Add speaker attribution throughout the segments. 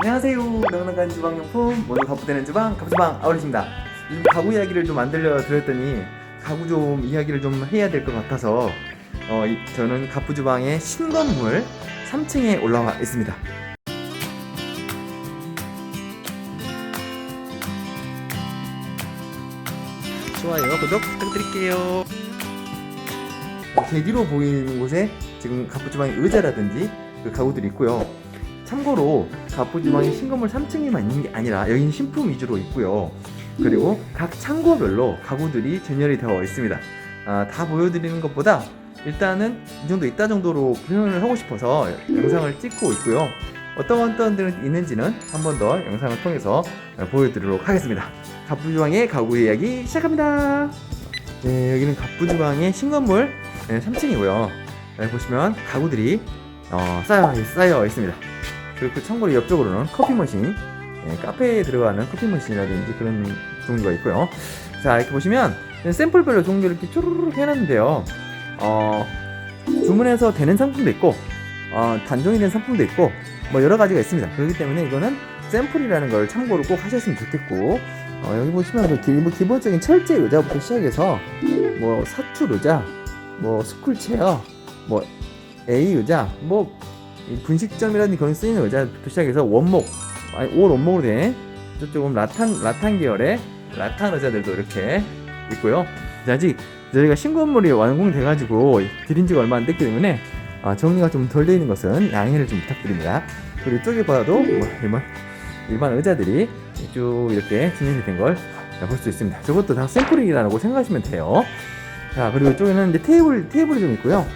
Speaker 1: 안녕하세요. 넉넉한 주방용품 모두 가부되는 주방 가부주방 아울렛입니다. 요즘 가구 이야기를 좀 만들려 드렸더니 가구 좀 이야기를 좀 해야 될 것 같아서 어, 이- 저는 가부주방의 신건물 3층에 올라와 있습니다. 좋아요, 구독 부탁드릴게요. 제 뒤로 보이는 곳에 지금 가부주방의 의자라든지 그 가구들이 있고요. 참고로 가부주방이 신건물 3층에만 있는 게 아니라 여기는 신품 위주로 있고요. 그리고 각 창고별로 가구들이 전열이 되어 있습니다. 아, 다 보여드리는 것보다 일단은 이 정도 있다 정도로 표현을 하고 싶어서 영상을 찍고 있고요. 어떤 어떤 들이 있는지는 한 번 더 영상을 통해서 보여드리도록 하겠습니다. 갑부주방의 가구 이야기 시작합니다. 네, 여기는 갑부주방의 신건물 3층이고요. 보시면 가구들이 어, 쌓여, 쌓여 있습니다. 그리고 그 참고로 옆쪽으로는 커피 머신, 예, 카페에 들어가는 커피 머신이라든지 그런 종류가 있고요. 자, 이렇게 보시면 샘플별로 종류를 이렇게 쪼르륵 해놨는데요. 어, 주문해서 되는 상품도 있고, 어, 단종이 된 상품도 있고, 뭐 여러 가지가 있습니다. 그렇기 때문에 이거는 샘플이라는 걸 참고로 꼭 하셨으면 좋겠고, 어, 여기 보시면 그 기, 뭐 기본적인 철제 의자부터 시작해서, 뭐 사출 의자, 뭐 스쿨 체어, 뭐 A 의자, 뭐이 분식점이라든지 그런 쓰이는 의자부터 시작해서 원목, 아니 올 원목으로 된 저쪽은 라탄 라탄 계열의 라탄 의자들도 이렇게 있고요. 아직 저희가 신건물이 완공돼가지고 들인 지가 얼마 안 됐기 때문에 아, 정리가 좀덜돼 있는 것은 양해를 좀 부탁드립니다. 그리고 이쪽에 봐도 뭐 일반 일반 의자들이 쭉 이렇게 진행이 된 걸 볼 수 있습니다. 저것도 다 샘플이라고 생각하시면 돼요. 자 그리고 이쪽에는 이제 테이블 테이블이 좀 있고요.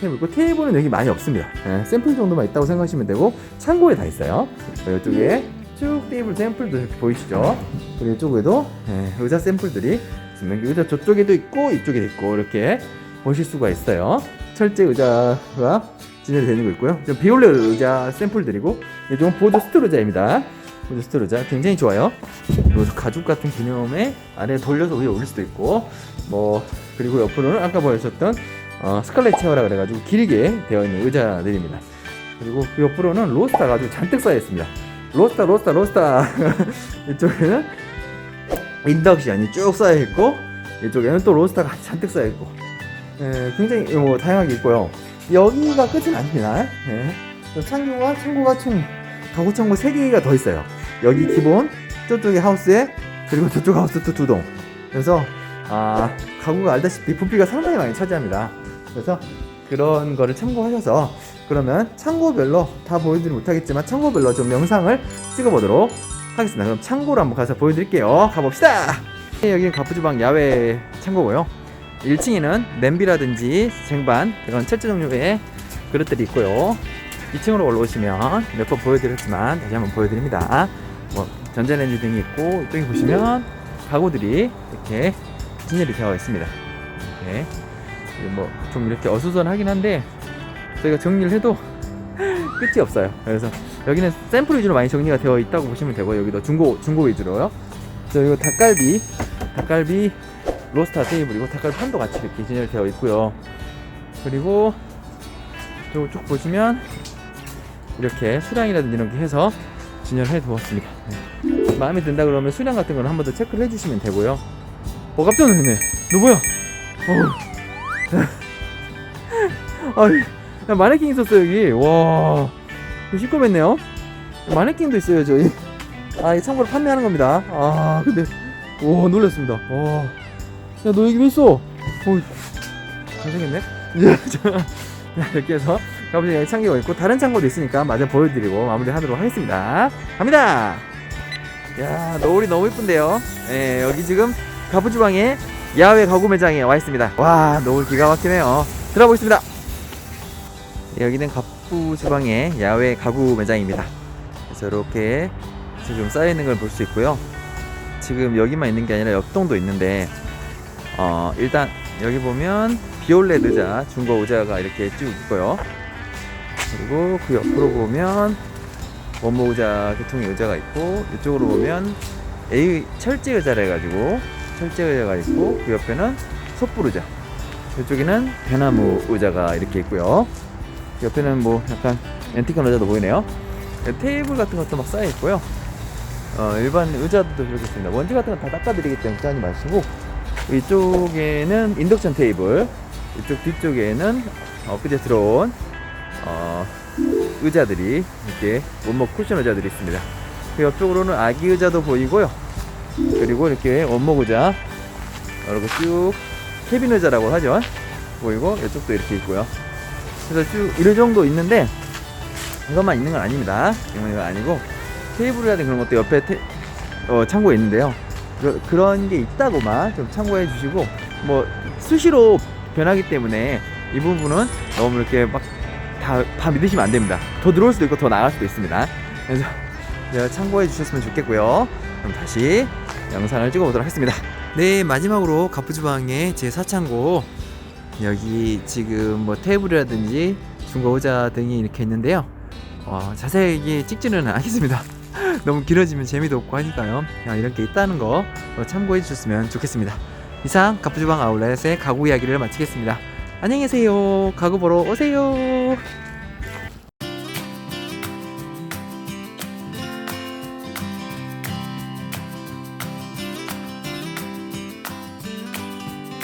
Speaker 1: 테이블 있고 테이블은 여기 많이 없습니다. 예, 샘플 정도만 있다고 생각하시면 되고 창고에 다 있어요. 이쪽에 쭉 테이블 샘플도 이렇게 보이시죠? 그리고 이쪽에도 예, 의자 샘플들이 지금 여기 의자 저쪽에도 있고 이쪽에도 있고 이렇게 보실 수가 있어요. 철제 의자가 진열이 되는 거 있고요. 저 비올레 의자 샘플들이고 이쪽은 보드 스토 의자입니다. 보드 스토 의자 굉장히 좋아요. 가죽 같은 기념에 안에 돌려서 위에 올릴 수도 있고 뭐 그리고 옆으로는 아까 보여주셨던 어, 스칼렛 체어라 그래가지고 길게 되어 있는 의자들입니다. 그리고 그 옆으로는 로스터가 아주 잔뜩 쌓여 있습니다. 로스터, 로스터, 로스터. 이쪽에는 인덕션이 쭉 쌓여 있고 이쪽에는 또 로스터가 잔뜩 쌓여 있고 예, 굉장히 뭐 다양하게 있고요. 여기가 끝은 아닙니다. 예. 또 창고가 창고가 총 가구 창고 3 개가 더 있어요. 여기 기본 저쪽에 하우스에 그리고 저쪽 하우스 또 두 동. 그래서 아 가구가 알다시피 부피가 상당히 많이 차지합니다. 그래서 그런 거를 참고하셔서 그러면 창고별로 다 보여드리지 못하겠지만 창고별로 좀 영상을 찍어보도록 하겠습니다. 그럼 창고로 한번 가서 보여드릴게요. 가봅시다. 네, 여기는 가푸주방 야외 창고고요. 1층에는 냄비라든지 쟁반 이런 철제 종류의 그릇들이 있고요. 2층으로 올라오시면 몇 번 보여드렸지만 다시 한번 보여드립니다. 뭐 전자레인지 등이 있고 이쪽에 보시면 가구들이 이렇게 진열이 되어 있습니다. 이렇게 뭐 좀 이렇게 어수선하긴 한데 저희가 정리를 해도 끝이 없어요. 그래서 여기는 샘플 위주로 많이 정리가 되어 있다고 보시면 되고 여기도 중고 중고 위주로요. 저 이거 닭갈비 닭갈비 로스터 테이블이고 닭갈비 판도 같이 이렇게 진열되어 있고요. 그리고 쭉 보시면 이렇게 수량이라든지 이런 게 해서 진열해 두었습니다. 네. 마음에 든다 그러면 수량 같은 거는 한번 더 체크를 해주시면 되고요. 어 깜짝 놀랐네. 너 뭐야? 어. 야, 마네킹 있었어 여기. 와, 시끄럽네요. 마네킹도 있어요 저희. 아, 이 참고로 판매하는 겁니다. 아, 근데 와 놀랐습니다. 와, 야너 여기 왜 있어? 어, 잘생겼네. 자, 이렇게 해서 가보자 창고가 있고 다른 창고도 있으니까 마저 보여드리고 마무리하도록 하겠습니다. 갑니다. 야, 노을이 너무 이쁜데요. 예, 여기 지금 가부주방에 야외 가구 매장에 와 있습니다. 와, 노을 기가 막히네요. 들어보겠습니다. 예, 여기는 가부주방의 야외 가구 매장입니다. 이렇게 지금 쌓여 있는 걸 볼 수 있고요. 지금 여기만 있는 게 아니라 옆동도 있는데, 어, 일단 여기 보면 비올렛 의자, 중고 의자가 이렇게 쭉 있고요. 그리고 그 옆으로 보면 원목 의자 계통의 의자가 있고 이쪽으로 보면 A 철제 의자라 해가지고 철제 의자가 있고 그 옆에는 솥불 의자 이쪽에는 대나무 의자가 이렇게 있고요 옆에는 뭐 약간 앤티크한 의자도 보이네요 테이블 같은 것도 막 쌓여 있고요. 어, 일반 의자도 이렇게 있습니다. 먼지 같은 건 다 닦아드리기 때문에 걱정하지 마시고 이쪽에는 인덕션 테이블, 이쪽 뒤쪽에는 엊그제 들어온 어, 의자들이 이렇게 원목 쿠션 의자들이 있습니다. 그 옆쪽으로는 아기 의자도 보이고요. 그리고 이렇게 원목 의자 이렇게 쭉 캐빈 의자라고 하죠. 보이고 이쪽도 이렇게 있고요. 그래서 쭉 이런 정도 있는데 이것만 있는 건 아닙니다. 이건 이거 아니고 테이블이라든지 그런 것도 옆에 테, 어, 참고에 있는데요. 그, 그런 게 있다고만 좀 참고해 주시고 뭐 수시로 변하기 때문에 이 부분은 너무 이렇게 막 다, 다 믿으시면 안 됩니다. 더 들어올 수도 있고 더 나갈 수도 있습니다. 그래서 제가 참고해 주셨으면 좋겠고요. 그럼 다시 영상을 찍어보도록 하겠습니다. 네, 마지막으로 가푸주방의 제 4창고 여기 지금 뭐 테이블이라든지 중고 의자 등이 이렇게 있는데요. 어, 자세히 찍지는 않겠습니다. 너무 길어지면 재미도 없고 하니까요. 그냥 이렇게 있다는 거 어, 참고해 주셨으면 좋겠습니다. 이상 가푸주방 아울렛의 가구 이야기를 마치겠습니다. 안녕히 계세요. 가구 보러 오세요.